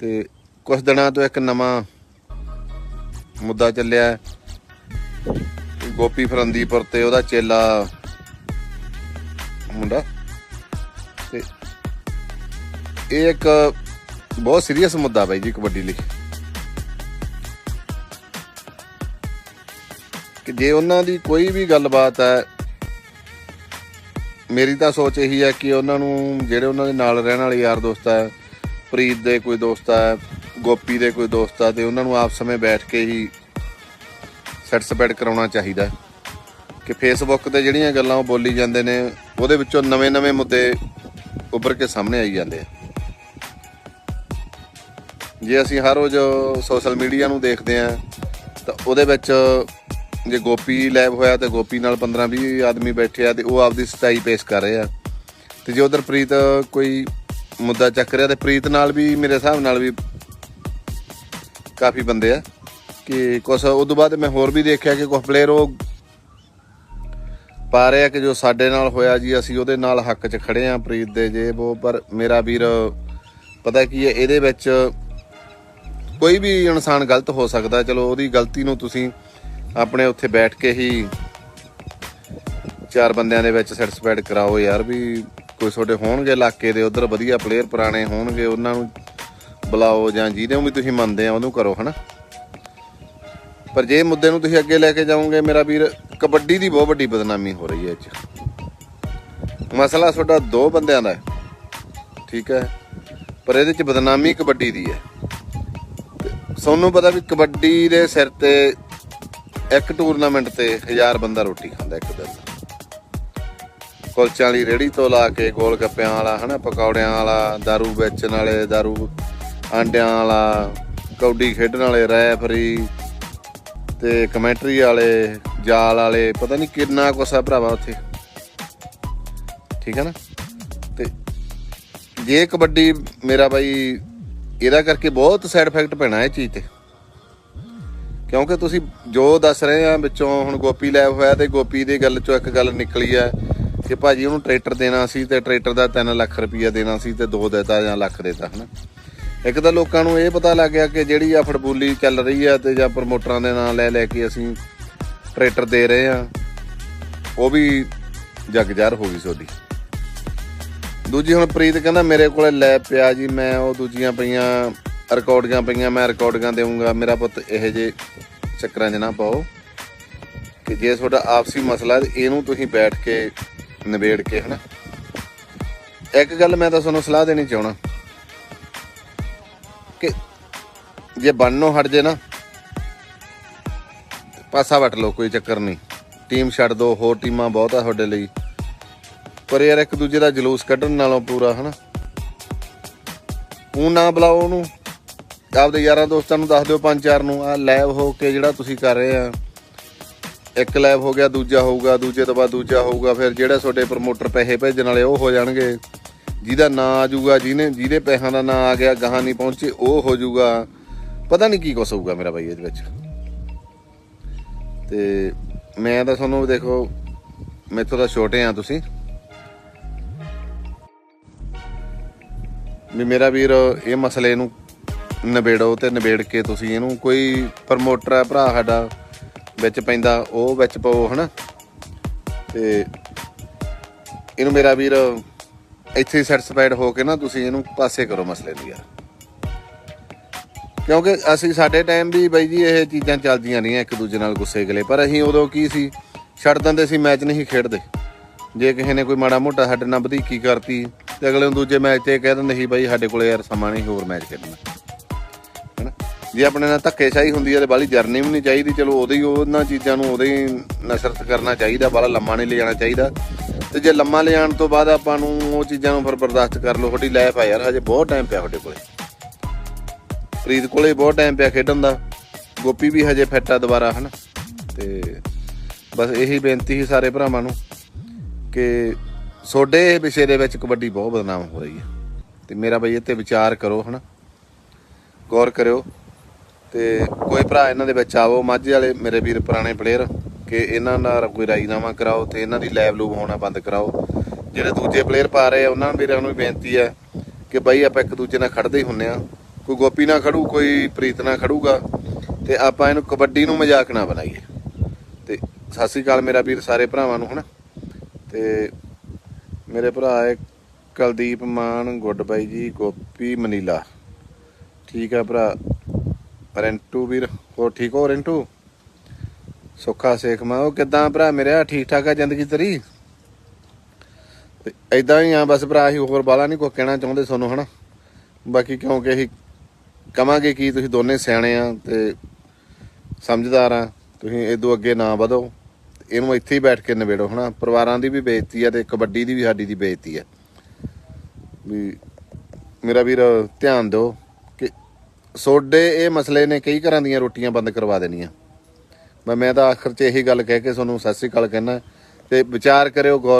ਤੇ ਕੁਝ ਦਿਨਾਂ ਤੋਂ ਇੱਕ ਨਵਾਂ ਮੁੱਦਾ ਚੱਲਿਆ ਗੋਪੀ ਫਰੰਦੀਪੁਰ ਤੇ ਉਹਦਾ ਚੇਲਾ ਮੁੰਡਾ। ਤੇ ਇਹ ਇੱਕ ਬਹੁਤ ਸੀਰੀਅਸ ਮੁੱਦਾ ਬਾਈ ਜੀ ਕਬੱਡੀ ਲਈ। ਕਿ ਜੇ ਉਹਨਾਂ ਦੀ ਕੋਈ ਵੀ ਗੱਲਬਾਤ ਹੈ, ਮੇਰੀ ਤਾਂ ਸੋਚ ਇਹੀ ਹੈ ਕਿ ਉਹਨਾਂ ਨੂੰ, ਜਿਹੜੇ ਉਹਨਾਂ ਦੇ ਨਾਲ ਰਹਿਣ ਵਾਲੇ ਯਾਰ ਦੋਸਤ ਹੈ ਪ੍ਰੀਤ ਦੇ ਕੋਈ ਦੋਸਤ ਆ, ਗੋਪੀ ਦੇ ਕੋਈ ਦੋਸਤ ਆ, ਤੇ ਉਹਨਾਂ ਨੂੰ ਆਪ ਸਮੇਂ ਬੈਠ ਕੇ ਹੀ ਸੈਟੀਸਫਾਈਡ ਕਰਾਉਣਾ ਚਾਹੀਦਾ ਕਿ ਫੇਸਬੁੱਕ ਤੇ ਜਿਹੜੀਆਂ ਗੱਲਾਂ ਉਹ ਬੋਲੀ ਜਾਂਦੇ ਨੇ, ਉਹਦੇ ਵਿੱਚੋਂ ਨਵੇਂ-ਨਵੇਂ ਮੁੱਦੇ ਉੱਭਰ ਕੇ ਸਾਹਮਣੇ ਆਈ ਜਾਂਦੇ ਆ। ਜੇ ਅਸੀਂ ਹਰ ਰੋਜ਼ ਸੋਸ਼ਲ ਮੀਡੀਆ ਨੂੰ ਦੇਖਦੇ ਆ, ਤਾਂ ਉਹਦੇ ਵਿੱਚ ਜੇ ਗੋਪੀ ਲੈਬ ਹੋਇਆ, ਤੇ ਗੋਪੀ ਨਾਲ 15-20 ਆਦਮੀ ਬੈਠੇ ਆ, ਤੇ ਉਹ ਆਪਦੀ ਸਟਾਈ ਪੇਸ਼ ਕਰ ਰਹੇ ਆ। ਤੇ ਜੇ ਉਧਰ ਪ੍ਰੀਤ ਕੋਈ ਮੁੱਦਾ ਚੱਕ ਰਿਹਾ ਤੇ ਪ੍ਰੀਤ ਨਾਲ ਵੀ, ਮੇਰੇ ਹਿਸਾਬ ਨਾਲ ਵੀ ਕਾਫੀ ਬੰਦੇ ਆ। ਕਿ ਕੁਛ ਤੋਂ ਬਾਅਦ ਮੈਂ ਹੋਰ ਵੀ ਦੇਖਿਆ ਕਿ ਕੁਝ ਪਲੇਅਰ ਉਹ ਪਾ ਰਹੇ ਆ ਕਿ ਜੋ ਸਾਡੇ ਨਾਲ ਹੋਇਆ ਜੀ, ਅਸੀਂ ਉਹਦੇ ਨਾਲ ਹੱਕ 'ਚ ਖੜੇ ਆ ਪ੍ਰੀਤ ਦੇ ਜੇ ਉਹ। ਪਰ ਮੇਰਾ ਵੀਰ, ਪਤਾ ਕੀ ਹੈ, ਇਹਦੇ ਵਿੱਚ ਕੋਈ ਵੀ ਇਨਸਾਨ ਗਲਤ ਹੋ ਸਕਦਾ। ਚਲੋ, ਉਹਦੀ ਗਲਤੀ ਨੂੰ ਤੁਸੀਂ ਆਪਣੇ ਉੱਥੇ ਬੈਠ ਕੇ ਹੀ ਚਾਰ ਬੰਦਿਆਂ ਦੇ ਵਿੱਚ ਸੈਟੀਸਫਾਈਡ ਕਰਾਓ ਯਾਰ ਵੀ ਕੋਈ ਤੁਹਾਡੇ ਹੋਣਗੇ ਇਲਾਕੇ ਦੇ, ਉਧਰ ਵਧੀਆ ਪਲੇਅਰ ਪੁਰਾਣੇ ਹੋਣਗੇ, ਉਹਨਾਂ ਨੂੰ ਬੁਲਾਓ ਜਾਂ ਜਿਹਦੇ ਨੂੰ ਵੀ ਤੁਸੀਂ ਮੰਨਦੇ ਆ, ਉਹਨੂੰ ਕਰੋ, ਹਨਾ? ਪਰ ਜੇ ਮੁੱਦੇ ਨੂੰ ਤੁਸੀਂ ਅੱਗੇ ਲੈ ਕੇ ਜਾਓਗੇ, ਮੇਰਾ ਵੀਰ, ਕਬੱਡੀ ਦੀ ਬਹੁਤ ਵੱਡੀ ਬਦਨਾਮੀ ਹੋ ਰਹੀ ਹੈ ਅੱਜ ਮਸਲਾ ਤੁਹਾਡਾ ਦੋ ਬੰਦਿਆਂ ਦਾ ਹੈ, ਠੀਕ ਹੈ? ਪਰ ਇਹਦੇ 'ਚ ਬਦਨਾਮੀ ਕਬੱਡੀ ਦੀ ਹੈ। ਸੋਨੂੰ ਪਤਾ ਵੀ ਕਬੱਡੀ ਦੇ ਸਿਰ ਤੇ ਇੱਕ ਟੂਰਨਾਮੈਂਟ ਤੇ 1000 ਬੰਦਾ ਰੋਟੀ ਖਾਂਦਾ ਇੱਕ ਦਿਨ। ਕੁਲਚਿਆਂ ਵਾਲੀ ਰੇੜੀ ਤੋਂ ਲਾ ਕੇ ਗੋਲ ਗੱਪਿਆਂ ਵਾਲਾ ਹਨਾ ਪਕੌੜਿਆਂ ਵਾਲਾ दारू ਵੇਚਣ ਵਾਲੇ दारू ਆਂਡਿਆਂ ਵਾਲਾ ਕੌਡੀ ਖੇਡਣ ਵਾਲੇ ਰੈਫਰੀ ਤੇ ਕਮੈਂਟਰੀ ਵਾਲੇ ਜਾਲ ਵਾਲੇ ਪਤਾ ਨਹੀਂ ਕਿੰਨਾ ਕੁਛ ਆ ਭਰਾਵਾ ਉੱਥੇ ਠੀਕ ਹੈ ਨਾ ਤੇ ਜੇ ਕਬੱਡੀ ਮੇਰਾ ਬਾਈ ਇਹਦਾ ਕਰਕੇ ਬਹੁਤ ਸਾਈਡ ਇਫੈਕਟ ਪੈਣਾ ਇਹ ਚੀਜ਼ ਤੇ ਕਿਉਂਕਿ ਤੁਸੀਂ ਜੋ ਦੱਸ ਰਹੇ ਆ ਵਿੱਚੋਂ ਹੁਣ ਗੋਪੀ ਲੈਬ ਹੋਇਆ ਤੇ ਗੋਪੀ ਦੀ ਗੱਲ ਚੋਂ ਇੱਕ ਗੱਲ ਨਿਕਲੀ ਆ ਕਿ ਭਾਜੀ ਉਹਨੂੰ ਟਰੈਕਟਰ ਦੇਣਾ ਸੀ ਤੇ ਟਰੈਕਟਰ ਦਾ 3 ਲੱਖ ਰੁਪਈਆ ਦੇਣਾ ਸੀ ਤੇ 2 ਦਿੱਤਾ ਜਾਂ ਲੱਖ ਦਿੱਤਾ, ਹਨਾ? ਇੱਕ ਤਾਂ ਲੋਕਾਂ ਨੂੰ ਇਹ ਪਤਾ ਲੱਗ ਗਿਆ ਕਿ ਜਿਹੜੀ ਆ ਫੜਬੂਲੀ ਚੱਲ ਰਹੀ ਆ ਤੇ ਜਾਂ ਪ੍ਰਮੋਟਰਾਂ ਦੇ ਨਾਂ ਲੈ ਲੈ ਕੇ ਅਸੀਂ ਟਰੈਕਟਰ ਦੇ ਰਹੇ ਆ, ਉਹ ਵੀ ਜਗਜ਼ਾਰ ਹੋ ਗਈ ਸੋਡੀ ਦੂਜੀ ਹੁਣ ਪ੍ਰੀਤ ਕਹਿੰਦਾ, ਮੇਰੇ ਕੋਲੇ ਲੈਬ ਪਿਆ ਜੀ, ਮੈਂ ਉਹ ਦੂਜੀਆਂ ਪਈਆਂ, ਰਿਕਾਰਡਿੰਗਾਂ ਪਈਆਂ, ਮੈਂ ਰਿਕਾਰਡਿੰਗਾਂ ਦੇਵਾਂਗਾ ਮੇਰਾ ਪੁੱਤ ਇਹ ਜੇ ਚੱਕਰਾਂ 'ਚ ਨਾ ਪਾਓ ਕਿ ਜੇ ਤੁਹਾਡਾ ਆਪਸੀ ਮਸਲਾ ਇਹਨੂੰ ਤੁਸੀਂ ਬੈਠ ਕੇ ਨਿਬੇੜ ਕੇ, ਹਨਾ? ਇੱਕ ਗੱਲ ਮੈਂ ਤਾਂ ਤੁਹਾਨੂੰ ਸਲਾਹ ਦੇਣੀ ਚਾਹਣਾ ਕਿ ਜੇ ਬਣਨੋਂ ਹਟ ਜੇ ਨਾ, ਪਾਸਾ ਵਟ ਲਓ, ਕੋਈ ਚੱਕਰ ਨਹੀਂ। ਟੀਮ ਛੱਡ ਦੋ, ਹੋਰ ਟੀਮਾਂ ਬਹੁਤ ਆ ਤੁਹਾਡੇ ਲਈ। ਪਰ ਯਾਰ, ਇੱਕ ਦੂਜੇ ਦਾ ਜਲੂਸ ਕੱਢਣ ਨਾਲੋਂ ਪੂਰਾ, ਹਨਾ? ਉਹ ਨਾ ਬੁਲਾਓ ਉਹਨੂੰ। ਆਪਦੇ ਯਾਰਾਂ ਦੋਸਤਾਂ ਨੂੰ ਦੱਸ ਦਿਓ, ਪੰਜ ਚਾਰ ਨੂੰ ਆ ਲੈਬ ਹੋ ਕੇ ਜਿਹੜਾ ਤੁਸੀਂ ਕਰ ਰਹੇ ਆ। ਇੱਕ ਲੈਬ ਹੋ ਗਿਆ, ਦੂਜਾ ਹੋਊਗਾ, ਦੂਜੇ ਤੋਂ ਬਾਅਦ ਦੂਜਾ ਹੋਊਗਾ, ਫਿਰ ਜਿਹੜੇ ਤੁਹਾਡੇ ਪ੍ਰਮੋਟਰ ਪੈਸੇ ਭੇਜਣ ਵਾਲੇ ਉਹ ਹੋ ਜਾਣਗੇ। ਜਿਹਦਾ ਨਾਂ ਆ ਜਾਊਗਾ, ਜਿਹਨੇ, ਜਿਹਦੇ ਪੈਸਿਆਂ ਦਾ ਨਾਂ ਆ ਗਿਆ, ਗਾਹਾਂ ਨਹੀਂ ਪਹੁੰਚੇ, ਉਹ ਹੋ ਜਾਊਗਾ। ਪਤਾ ਨਹੀਂ ਕੀ ਕੁਛ ਹੋਊਗਾ ਮੇਰਾ ਬਾਈ ਇਹਦੇ ਵਿੱਚ। ਤੇ ਮੈਂ ਤਾਂ ਤੁਹਾਨੂੰ ਦੇਖੋ, ਮੈਥੋਂ ਤਾਂ ਛੋਟੇ ਆ ਤੁਸੀਂ। ਵੀ ਮੇਰਾ ਵੀਰ ਇਹ ਮਸਲੇ ਨੂੰ ਨਿਬੇੜੋ ਤੇ ਨਿਬੇੜ ਕੇ ਤੁਸੀਂ ਇਹਨੂੰ ਕੋਈ ਪ੍ਰਮੋਟਰ ਹੈ, ਭਰਾ ਸਾਡਾ ਵਿੱਚ ਪੈਂਦਾ, ਉਹ ਵਿੱਚ ਪਾਓ, ਹਨਾ? ਤੇ ਇਹਨੂੰ ਮੇਰਾ ਵੀਰ ਇੱਥੇ ਸੈਟੀਸਫਾਈਡ ਹੋ ਕੇ ਨਾ ਤੁਸੀਂ ਇਹਨੂੰ ਪਾਸੇ ਕਰੋ ਮਸਲੇ ਨੂੰ ਯਾਰ। ਕਿਉਂਕਿ ਅਸੀਂ, ਸਾਡੇ ਟਾਈਮ ਵੀ ਬਾਈ ਜੀ ਇਹ ਚੀਜ਼ਾਂ ਚੱਲਦੀਆਂ ਨਹੀਂ ਇੱਕ ਦੂਜੇ ਨਾਲ ਗੁੱਸੇ ਗਲੇ ਪਰ ਅਸੀਂ ਉਦੋਂ ਕੀ ਸੀ, ਛੱਡ ਦਿੰਦੇ ਸੀ, ਮੈਚ ਨਹੀਂ ਖੇਡਦੇ। ਜੇ ਕਿਸੇ ਨੇ ਕੋਈ ਮਾੜਾ ਮੋਟਾ ਸਾਡੇ ਨਾਲ ਵਧੀਕੀ ਕਰਤੀ, ਤੇ ਅਗਲੇ ਨੂੰ ਦੂਜੇ ਮੈਚ ਤੇ ਕਹਿ ਦਿੰਦੇ ਸੀ, ਬਾਈ ਸਾਡੇ ਕੋਲ ਯਾਰ ਸਮਾਂ ਨਹੀਂ ਹੋਰ ਮੈਚ ਖੇਡਣਾ। ਜੇ ਆਪਣੇ ਨਾਲ ਧੱਕੇਸ਼ਾਹੀ ਹੁੰਦੀ ਹੈ ਤੇ ਬਾਲੀ ਜਰਨੀ ਵੀ ਨਹੀਂ ਚਾਹੀਦੀ, ਚਲੋ ਉਹਦੇ ਹੀ ਉਹਨਾਂ ਚੀਜ਼ਾਂ ਨੂੰ ਉਦੋਂ ਹੀ ਨਸਰਤ ਕਰਨਾ ਚਾਹੀਦਾ ਬਾਲਾ ਲੰਮਾ ਨਹੀਂ ਲਿਜਾਣਾ ਚਾਹੀਦਾ। ਤੇ ਜੇ ਲੰਮਾ ਲਿਜਾਣ ਤੋਂ ਬਾਅਦ ਆਪਾਂ ਨੂੰ ਉਹ ਚੀਜ਼ਾਂ ਨੂੰ ਫਿਰ ਬਰਦਾਸ਼ਤ ਕਰ ਲਓ, ਤੁਹਾਡੀ ਲਾਈਫ ਆ ਯਾਰ, ਹਜੇ ਬਹੁਤ ਟਾਈਮ ਪਿਆ ਤੁਹਾਡੇ ਕੋਲੇ। ਪ੍ਰੀਤ ਕੋਲੇ ਬਹੁਤ ਟਾਈਮ ਪਿਆ ਖੇਡਣ ਦਾ, ਗੋਪੀ ਵੀ ਹਜੇ ਫਿੱਟ ਆ ਦੁਬਾਰਾ, ਹਨਾ? ਤੇ ਬਸ ਇਹੀ ਬੇਨਤੀ ਸੀ ਸਾਰੇ ਭਰਾਵਾਂ ਨੂੰ ਕਿ ਸੋਡੇ ਵਿਸ਼ੇ ਦੇ ਵਿੱਚ ਕਬੱਡੀ ਬਹੁਤ ਬਦਨਾਮ ਹੋ ਰਹੀ ਹੈ। ਤੇ ਮੇਰਾ ਬਈ ਇਹ ਤੇ ਵਿਚਾਰ ਕਰੋ, ਹਨਾ? ਗੌਰ ਕਰਿਓ। ਤੇ ਕੋਈ ਭਰਾ ਇਹਨਾਂ ਦੇ ਵਿੱਚ ਆਵੋ, ਮਾਝੇ ਵਾਲੇ ਮੇਰੇ ਵੀਰ ਪੁਰਾਣੇ ਪਲੇਅਰ ਕਿ ਇਹਨਾਂ ਨਾਲ ਕੋਈ ਰਾਜੀਨਾਮਾ ਕਰਾਓ ਤੇ ਇਹਨਾਂ ਦੀ ਲੈਬ ਲੂਬ ਹੋਣਾ ਬੰਦ ਕਰਾਓ। ਜਿਹੜੇ ਦੂਜੇ ਪਲੇਅਰ ਪਾ ਰਹੇ ਆ, ਉਹਨਾਂ ਵੀਰਾਂ ਨੂੰ ਵੀ ਬੇਨਤੀ ਹੈ ਕਿ ਬਾਈ ਆਪਾਂ ਇੱਕ ਦੂਜੇ ਨਾਲ ਖੜਦੇ ਹੀ ਹੁੰਨੇ ਆ। ਕੋਈ ਗੋਪੀ ਨਾਲ ਖੜੂ, ਕੋਈ ਪ੍ਰੀਤ ਨਾਲ ਖੜੂਗਾ, ਤੇ ਆਪਾਂ ਇਹਨੂੰ ਕਬੱਡੀ ਨੂੰ ਮਜ਼ਾਕ ਨਾ ਬਣਾਈਏ। ਤੇ ਸਤਿ ਸ੍ਰੀ ਅਕਾਲ ਮੇਰਾ ਵੀਰ, ਸਾਰੇ ਭਰਾਵਾਂ ਨੂੰ, ਹਨਾ? ਤੇ ਮੇਰੇ ਭਰਾ ਹੈ ਕੁਲਦੀਪ ਮਾਨ, ਗੁੱਡ ਬਾਈ ਜੀ, ਗੋਪੀ ਮਨੀਲਾ। ਠੀਕ ਆ ਭਰਾ? ਰਿੰਟੂ ਵੀਰ, ਹੋਰ ਠੀਕ ਹੋ ਰਿੰਟੂ? ਸੁੱਖਾ ਸੇਖ, ਮੈਂ ਉਹ ਕਿਦਾਂ ਭਰਾ ਮੇਰਾ ਠੀਕ ਠਾਕ ਆ ਜ਼ਿੰਦਗੀ ਤੇਰੀ? ਤੇ ਐਦਾਂ ਹੀ ਆ, ਬਸ ਭਰਾ, ਅਸੀਂ ਹੋਰ ਬਾਲਾ ਨਹੀਂ ਕੋਈ ਕਹਿਣਾ ਚਾਹੁੰਦੇ ਤੁਹਾਨੂੰ, ਹਨਾ? ਬਾਕੀ ਕਿਉਂਕਿ ਅਸੀਂ ਕਵਾਂਗੇ ਕਿ ਤੁਸੀਂ ਦੋਨੇ ਸਿਆਣੇ ਆ ਤੇ ਸਮਝਦਾਰ ਆ, ਤੁਸੀਂ ਇਦੋਂ ਅੱਗੇ ਨਾ ਵਧੋ। ਇਹਨੂੰ ਇੱਥੇ ਹੀ ਬੈਠ ਕੇ ਨਿਬੇੜੋ, ਹਨਾ? ਪਰਿਵਾਰਾਂ ਦੀ ਵੀ ਬੇਇੱਜ਼ਤੀ ਆ ਤੇ ਕਬੱਡੀ ਦੀ ਵੀ ਸਾਡੀ ਦੀ ਬੇਇੱਜ਼ਤੀ ਆ। ਵੀ ਮੇਰਾ ਵੀਰ, ਧਿਆਨ ਦਿਓ। ਸੋਡੇ ਇਹ ਮਸਲੇ ਨੇ ਕਈ ਘਰਾਂ ਦੀਆਂ ਰੋਟੀਆਂ ਬੰਦ ਕਰਵਾ ਦੇਣੀਆਂ। ਮੈਂ ਮੈਂ ਤਾਂ ਆਖਰ 'ਚ ਇਹੀ ਗੱਲ ਕਹਿ ਕੇ ਤੁਹਾਨੂੰ ਸਤਿ ਸ੍ਰੀ ਅਕਾਲ ਕਹਿਣਾ ਤੇ ਵਿਚਾਰ ਕਰਿਓ ਗੌਰ